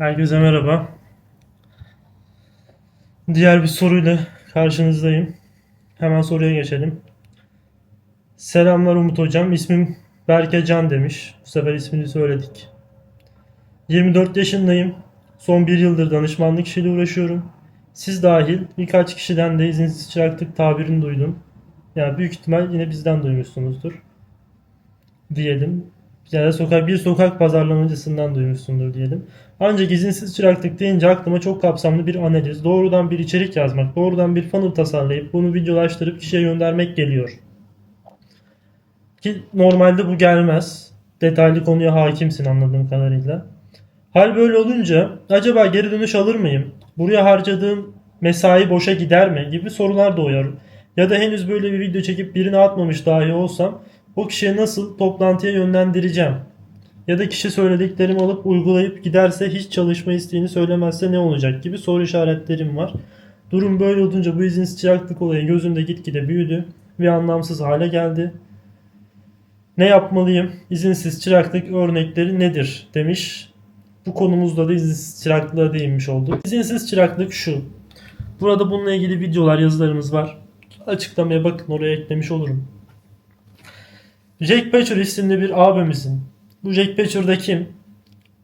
Herkese merhaba. Diğer bir soruyla karşınızdayım. Hemen soruya geçelim. Selamlar Umut Hocam. İsmim Berke Can demiş. Bu sefer ismini söyledik. 24 yaşındayım. Son bir yıldır danışmanlık işiyle uğraşıyorum. Siz dahil birkaç kişiden de izinsiz çıraklık tabirini duydum. Yani büyük ihtimal yine bizden duymuşsunuzdur. Diyelim. Ya da sokak bir sokak pazarlamacısından duymuşsundur diyelim. Ancak izinsiz çıraklık deyince aklıma çok kapsamlı bir analiz, doğrudan bir içerik yazmak, doğrudan bir funnel tasarlayıp bunu videolaştırıp kişiye göndermek geliyor. Ki normalde bu gelmez. Detaylı konuya hakimsin anladığım kadarıyla. Hal böyle olunca acaba geri dönüş alır mıyım? Buraya harcadığım mesai boşa gider mi? gibi sorular doğuyor. Ya da henüz böyle bir video çekip birine atmamış dahi olsam o kişiye nasıl toplantıya yönlendireceğim? Ya da kişi söylediklerimi alıp uygulayıp giderse hiç çalışma isteğini söylemezse ne olacak gibi soru işaretlerim var. Durum böyle olunca bu izinsiz çıraklık olayı gözümde gitgide büyüdü ve anlamsız hale geldi. Ne yapmalıyım? İzinsiz çıraklık örnekleri nedir? demiş. Bu konumuzda da izinsiz çıraklığa değinmiş olduk. İzinsiz çıraklık şu. Burada bununla ilgili videolar, yazılarımız var. Açıklamaya bakın oraya eklemiş olurum. Jack Patcher isimli bir abimizin. Bu Jack Patcher da kim?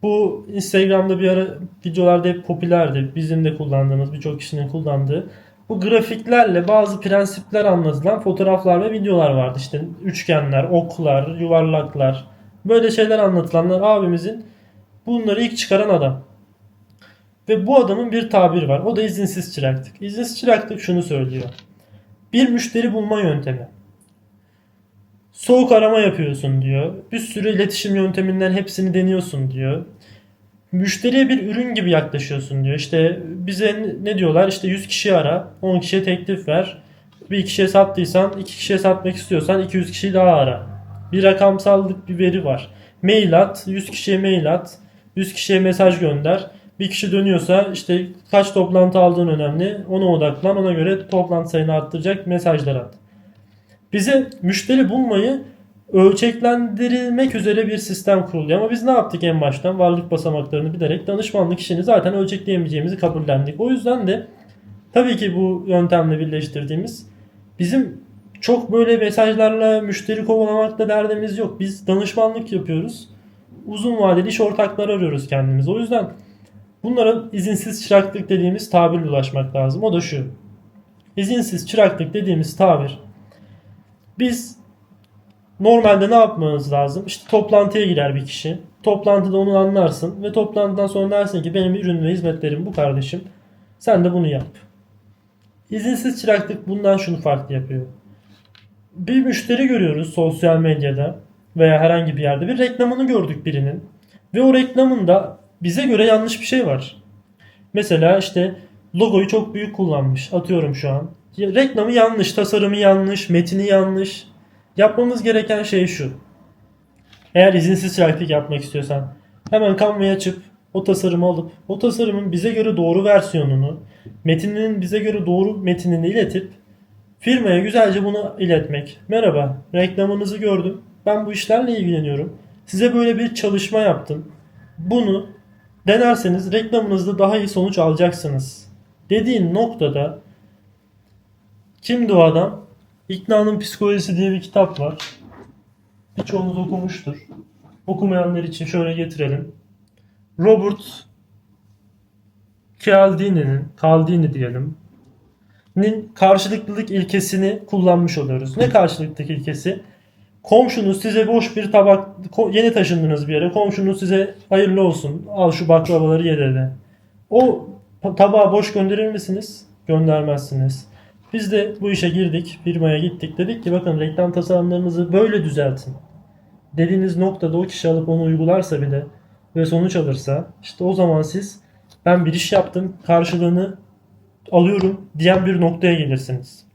Bu Instagram'da bir ara videolarda hep popülerdi. Bizim de kullandığımız, birçok kişinin kullandığı. Bu grafiklerle bazı prensipler anlatılan fotoğraflar ve videolar vardı. İşte üçgenler, oklar, yuvarlaklar. Böyle şeyler anlatılanlar abimizin bunları ilk çıkaran adam. Ve bu adamın bir tabiri var. O da izinsiz çıraklık. İzinsiz çıraklık şunu söylüyor. Bir müşteri bulma yöntemi. Soğuk arama yapıyorsun diyor. Bir sürü iletişim yönteminden hepsini deniyorsun diyor. Müşteriye bir ürün gibi yaklaşıyorsun diyor. İşte bize ne diyorlar? İşte 100 kişi ara, 10 kişiye teklif ver. Bir kişiye sattıysan, iki kişiye satmak istiyorsan 200 kişiyi daha ara. Bir rakamsallık bir veri var. Mail at, 100 kişiye mail at, 100 kişiye mesaj gönder. Bir kişi dönüyorsa işte kaç toplantı aldığın önemli. Ona odaklan. Ona göre toplantı sayını arttıracak mesajlar at. Bize müşteri bulmayı ölçeklendirilmek üzere bir sistem kuruluyor. Ama biz ne yaptık en baştan? Varlık basamaklarını bilerek danışmanlık işini zaten ölçekleyemeyeceğimizi kabullendik. O yüzden de tabii ki bu yöntemle birleştirdiğimiz bizim çok böyle mesajlarla müşteri kovalamakla derdimiz yok. Biz danışmanlık yapıyoruz. Uzun vadeli iş ortakları arıyoruz kendimiz. O yüzden bunlara izinsiz çıraklık dediğimiz tabirle ulaşmak lazım. O da şu. İzinsiz çıraklık dediğimiz tabir biz normalde ne yapmamız lazım? İşte toplantıya girer bir kişi. Toplantıda onu anlarsın ve toplantıdan sonra dersin ki benim ürün ve hizmetlerim bu kardeşim. Sen de bunu yap. İzinsiz çıraklık bundan şunu farklı yapıyor. Bir müşteri görüyoruz sosyal medyada veya herhangi bir yerde bir reklamını gördük birinin. Ve o reklamında bize göre yanlış bir şey var. Mesela işte logoyu çok büyük kullanmış. Atıyorum şu an. Reklamı yanlış, tasarımı yanlış, metini yanlış. Yapmamız gereken şey şu. Eğer izinsiz çıraklık yapmak istiyorsan hemen Canva'ya açıp o tasarımı alıp o tasarımın bize göre doğru versiyonunu, metininin bize göre doğru metinini iletip firmaya güzelce bunu iletmek. Merhaba, reklamınızı gördüm. Ben bu işlerle ilgileniyorum. Size böyle bir çalışma yaptım. Bunu denerseniz reklamınızda daha iyi sonuç alacaksınız. Dediğin noktada Kimdi o adam? İknanın Psikolojisi diye bir kitap var. Birçoğunuz okumuştur. Okumayanlar için şöyle getirelim. Robert Cialdini'nin, Cialdini diyelim, nin karşılıklılık ilkesini kullanmış oluyoruz. Ne karşılıklılık ilkesi? Komşunuz size boş bir tabak, yeni taşındınız bir yere, komşunuz size hayırlı olsun, al şu baklavaları ye dedi. O tabağı boş gönderir misiniz? Göndermezsiniz. Biz de bu işe girdik, firmaya gittik. Dedik ki bakın reklam tasarımlarınızı böyle düzeltin. Dediğiniz noktada o kişi alıp onu uygularsa bile ve sonuç alırsa işte o zaman siz ben bir iş yaptım karşılığını alıyorum diyen bir noktaya gelirsiniz.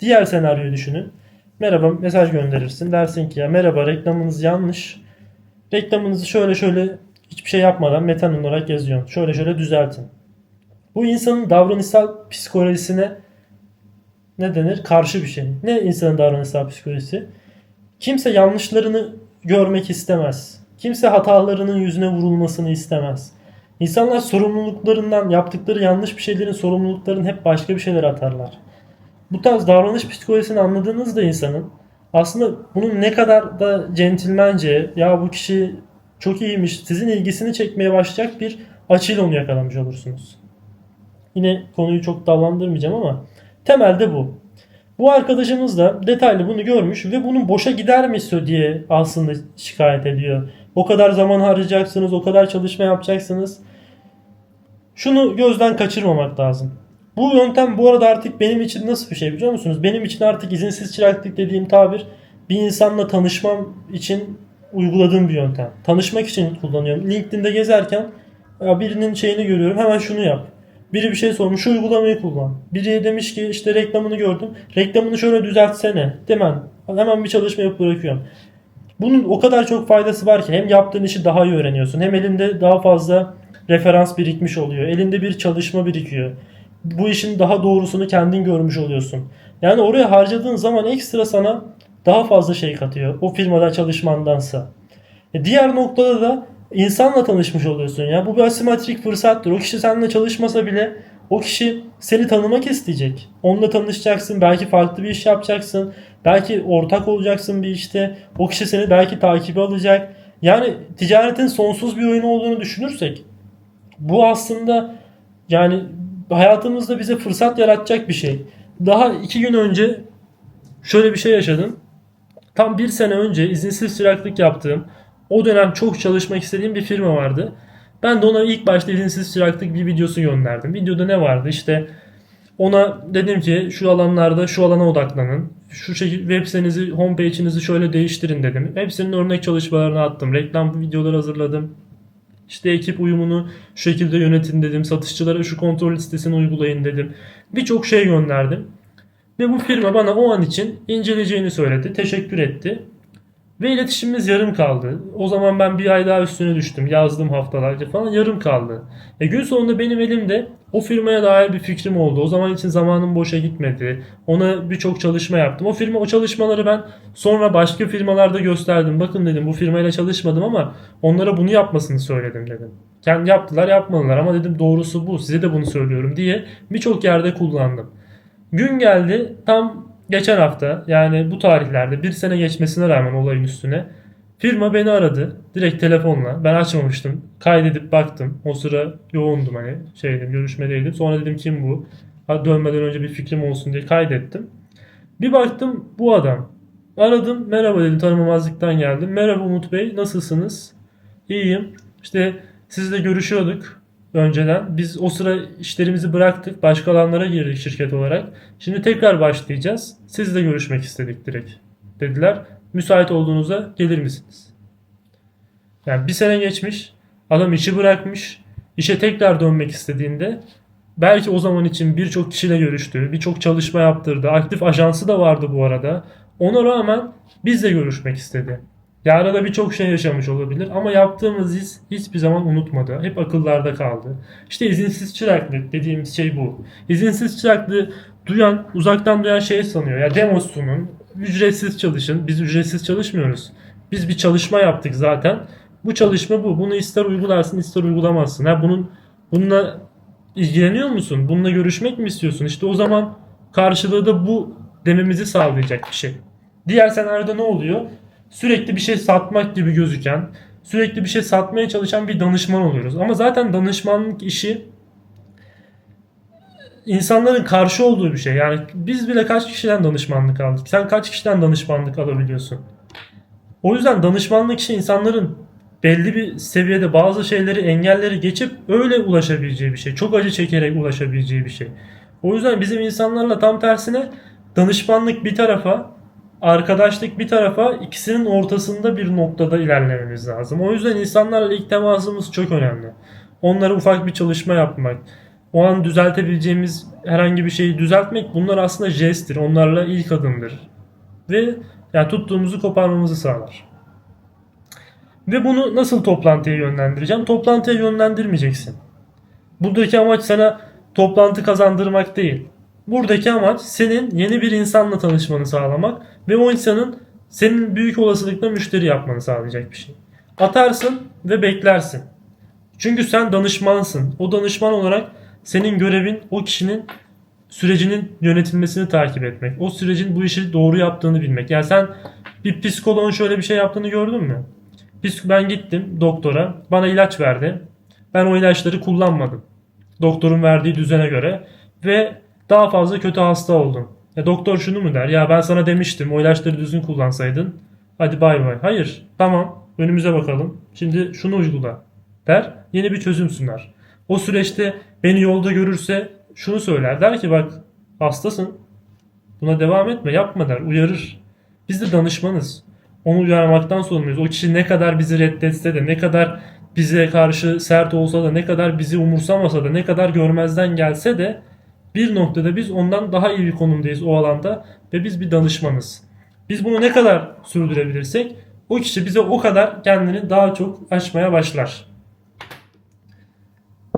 Diğer senaryoyu düşünün. Merhaba mesaj gönderirsin. Dersin ki ya merhaba reklamınız yanlış. Reklamınızı şöyle şöyle hiçbir şey yapmadan metan olarak yazıyorsun. Şöyle şöyle düzeltin. Bu insanın davranışsal psikolojisine ne denir? Karşı bir şey. Ne insanın davranışsal psikolojisi? Kimse yanlışlarını görmek istemez. Kimse hatalarının yüzüne vurulmasını istemez. İnsanlar sorumluluklarından yaptıkları yanlış bir şeylerin sorumluluklarını hep başka bir şeylere atarlar. Bu tarz davranış psikolojisini anladığınızda insanın aslında bunun ne kadar da centilmence ya bu kişi çok iyiymiş sizin ilgisini çekmeye başlayacak bir açıyla onu yakalamış olursunuz. Yine konuyu çok dallandırmayacağım ama temelde bu. Bu arkadaşımız da detaylı bunu görmüş ve bunun boşa gider mi diye aslında şikayet ediyor. O kadar zaman harcayacaksınız, o kadar çalışma yapacaksınız. Şunu gözden kaçırmamak lazım. Bu yöntem bu arada artık benim için nasıl bir şey biliyor musunuz? Benim için artık izinsiz çıraklık dediğim tabir bir insanla tanışmam için uyguladığım bir yöntem. Tanışmak için kullanıyorum. LinkedIn'de gezerken birinin şeyini görüyorum hemen şunu yap. Biri bir şey sormuş şu uygulamayı kullan. Biri demiş ki işte reklamını gördüm. Reklamını şöyle düzeltsene. Hemen, hemen bir çalışma yapıp bırakıyorum. Bunun o kadar çok faydası var ki hem yaptığın işi daha iyi öğreniyorsun. Hem elinde daha fazla referans birikmiş oluyor. Elinde bir çalışma birikiyor. Bu işin daha doğrusunu kendin görmüş oluyorsun. Yani oraya harcadığın zaman ekstra sana daha fazla şey katıyor. O firmada çalışmandansa. E diğer noktada da insanla tanışmış oluyorsun ya. Bu bir asimetrik fırsattır. O kişi seninle çalışmasa bile o kişi seni tanımak isteyecek. Onunla tanışacaksın. Belki farklı bir iş yapacaksın. Belki ortak olacaksın bir işte. O kişi seni belki takibi alacak. Yani ticaretin sonsuz bir oyunu olduğunu düşünürsek bu aslında yani hayatımızda bize fırsat yaratacak bir şey. Daha iki gün önce şöyle bir şey yaşadım. Tam bir sene önce izinsiz çıraklık yaptığım, o dönem çok çalışmak istediğim bir firma vardı. Ben de ona ilk başta izinsiz çıraklık bir videosu gönderdim. Videoda ne vardı? İşte ona dedim ki şu alanlarda şu alana odaklanın. Şu şekilde web sitenizi, homepage'inizi şöyle değiştirin dedim. Hepsinin örnek çalışmalarını attım. Reklam videoları hazırladım. İşte ekip uyumunu şu şekilde yönetin dedim. Satışçılara şu kontrol listesini uygulayın dedim. Birçok şey gönderdim. Ve bu firma bana o an için inceleyeceğini söyledi. Teşekkür etti. Ve iletişimimiz yarım kaldı. O zaman ben bir ay daha üstüne düştüm. Yazdım haftalarca falan yarım kaldı. E gün sonunda benim elimde o firmaya dair bir fikrim oldu. O zaman için zamanım boşa gitmedi. Ona birçok çalışma yaptım. O firma o çalışmaları ben sonra başka firmalarda gösterdim. Bakın dedim bu firmayla çalışmadım ama onlara bunu yapmasını söyledim dedim. Kendi yaptılar yapmadılar ama dedim doğrusu bu. Size de bunu söylüyorum diye birçok yerde kullandım. Gün geldi tam geçen hafta yani bu tarihlerde bir sene geçmesine rağmen olayın üstüne firma beni aradı. Direkt telefonla. Ben açmamıştım. Kaydedip baktım. O sıra yoğundum hani. Şeydim görüşmedeydim. Sonra dedim kim bu? Ha, dönmeden önce bir fikrim olsun diye kaydettim. Bir baktım bu adam. Aradım merhaba dedim. Tanımamazlıktan geldim. Merhaba Umut Bey nasılsınız? İyiyim. İşte sizle görüşüyorduk önceden. Biz o sıra işlerimizi bıraktık. Başka alanlara girdik şirket olarak. Şimdi tekrar başlayacağız. Sizle görüşmek istedik direkt. Dediler. Müsait olduğunuzda gelir misiniz? Yani bir sene geçmiş. Adam işi bırakmış. İşe tekrar dönmek istediğinde belki o zaman için birçok kişiyle görüştü. Birçok çalışma yaptırdı. Aktif ajansı da vardı bu arada. Ona rağmen bizle görüşmek istedi. Ya arada birçok şey yaşamış olabilir ama yaptığımız iz hiçbir zaman unutmadı. Hep akıllarda kaldı. İşte izinsiz çıraklık dediğimiz şey bu. İzinsiz çıraklığı duyan, uzaktan duyan şey sanıyor. Ya demosunun ücretsiz çalışın. Biz ücretsiz çalışmıyoruz. Biz bir çalışma yaptık zaten. Bu çalışma bu. Bunu ister uygularsın ister uygulamazsın. Ha bunun bununla ilgileniyor musun? Bununla görüşmek mi istiyorsun? İşte o zaman karşılığı da bu dememizi sağlayacak bir şey. Diğer senaryoda ne oluyor? Sürekli bir şey satmak gibi gözüken, sürekli bir şey satmaya çalışan bir danışman oluyoruz. Ama zaten danışmanlık işi insanların karşı olduğu bir şey. Yani biz bile kaç kişiden danışmanlık aldık? Sen kaç kişiden danışmanlık alabiliyorsun? O yüzden danışmanlık işi insanların belli bir seviyede bazı şeyleri engelleri geçip öyle ulaşabileceği bir şey. Çok acı çekerek ulaşabileceği bir şey. O yüzden bizim insanlarla tam tersine danışmanlık bir tarafa arkadaşlık bir tarafa ikisinin ortasında bir noktada ilerlememiz lazım. O yüzden insanlarla ilk temasımız çok önemli. Onlara ufak bir çalışma yapmak, o an düzeltebileceğimiz herhangi bir şeyi düzeltmek bunlar aslında jesttir. Onlarla ilk adımdır. Ve yani tuttuğumuzu koparmamızı sağlar. Ve bunu nasıl toplantıya yönlendireceğim? Toplantıya yönlendirmeyeceksin. Buradaki amaç sana toplantı kazandırmak değil. Buradaki amaç senin yeni bir insanla tanışmanı sağlamak ve o insanın senin büyük olasılıkla müşteri yapmanı sağlayacak bir şey. Atarsın ve beklersin. Çünkü sen danışmansın. O danışman olarak senin görevin o kişinin sürecinin yönetilmesini takip etmek. O sürecin bu işi doğru yaptığını bilmek. Yani sen bir psikoloğun şöyle bir şey yaptığını gördün mü? Ben gittim doktora. Bana ilaç verdi. Ben o ilaçları kullanmadım. Doktorun verdiği düzene göre. Ve daha fazla kötü hasta oldum. Ya doktor şunu mu der? Ya ben sana demiştim o ilaçları düzgün kullansaydın. Hadi bay bay. Hayır. Tamam. Önümüze bakalım. Şimdi şunu uygula. Der. Yeni bir çözüm sunar. O süreçte beni yolda görürse şunu söyler. Der ki bak hastasın. Buna devam etme. Yapma der. Uyarır. Biz de danışmanız. Onu uyarmaktan sorumluyuz. O kişi ne kadar bizi reddetse de ne kadar bize karşı sert olsa da ne kadar bizi umursamasa da ne kadar görmezden gelse de bir noktada biz ondan daha iyi bir konumdayız o alanda ve biz bir danışmanız. Biz bunu ne kadar sürdürebilirsek o kişi bize o kadar kendini daha çok açmaya başlar.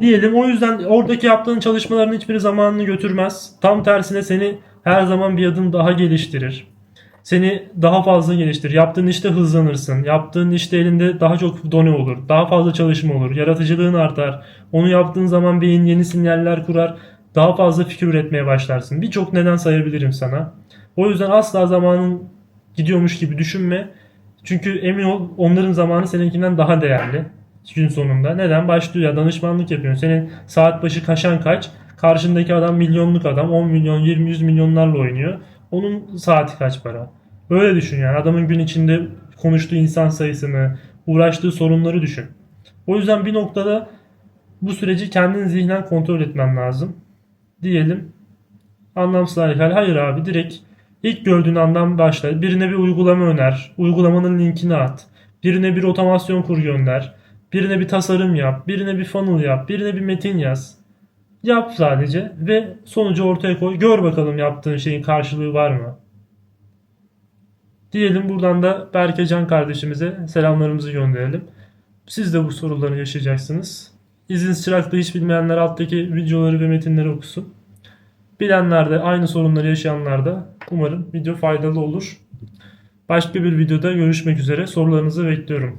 Diyelim o yüzden oradaki yaptığın çalışmaların hiçbir zamanını götürmez. Tam tersine seni her zaman bir adım daha geliştirir. Seni daha fazla geliştirir. Yaptığın işte hızlanırsın. Yaptığın işte elinde daha çok done olur. Daha fazla çalışma olur. Yaratıcılığın artar. Onu yaptığın zaman beyin yeni sinyaller kurar. Daha fazla fikir üretmeye başlarsın. Birçok neden sayabilirim sana. O yüzden asla zamanın gidiyormuş gibi düşünme. Çünkü emin ol onların zamanı seninkinden daha değerli. Gün sonunda. Neden? Başlıyor ya danışmanlık yapıyorsun. Senin saat başı kaşan kaç? Karşındaki adam milyonluk adam. 10 milyon, 20, 100 milyonlarla oynuyor. Onun saati kaç para? Böyle düşün yani. Adamın gün içinde konuştuğu insan sayısını, uğraştığı sorunları düşün. O yüzden bir noktada bu süreci kendin zihnen kontrol etmen lazım. Diyelim anlamsız hal. Hayır abi direkt ilk gördüğün andan başla. Birine bir uygulama öner. Uygulamanın linkini at. Birine bir otomasyon kur gönder. Birine bir tasarım yap. Birine bir funnel yap. Birine bir metin yaz. Yap sadece ve sonucu ortaya koy. Gör bakalım yaptığın şeyin karşılığı var mı? Diyelim buradan da Berke Can kardeşimize selamlarımızı gönderelim. Siz de bu soruları yaşayacaksınız. İzin çırakta hiç bilmeyenler alttaki videoları ve metinleri okusun. Bilenler de aynı sorunları yaşayanlar da umarım video faydalı olur. Başka bir videoda görüşmek üzere. Sorularınızı bekliyorum.